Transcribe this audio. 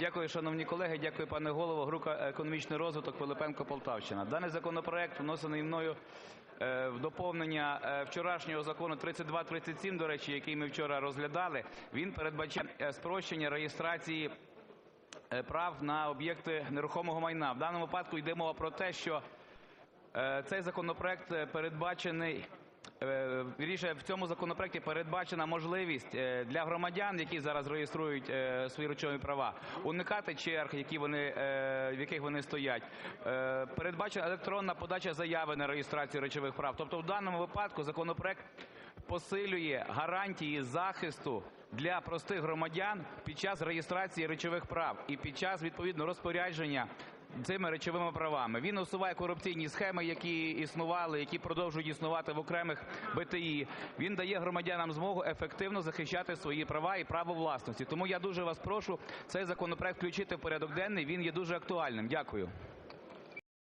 Дякую, шановні колеги. Дякую, пане голово. Група "Економічний розвиток", Пилипенко, Полтавщина. Даний законопроект, внесений мною в доповнення вчорашнього Закону 3237, до речі, який ми вчора розглядали, він передбачає спрощення реєстрації прав на об'єкти нерухомого майна. В даному випадку йде мова про те, що цей законопроект передбачений, вірніше, в цьому законопроекті передбачена можливість для громадян, які зараз реєструють свої речові права, уникати черг, в яких вони стоять. Передбачена електронна подача заяви на реєстрацію речових прав. Тобто в даному випадку законопроект посилює гарантії захисту для простих громадян під час реєстрації речових прав і під час відповідно розпорядження цими речовими правами. Він усуває корупційні схеми, які існували, які продовжують існувати в окремих БТІ. Він дає громадянам змогу ефективно захищати свої права і право власності. Тому я дуже вас прошу цей законопроект включити в порядок денний, він є дуже актуальним. Дякую.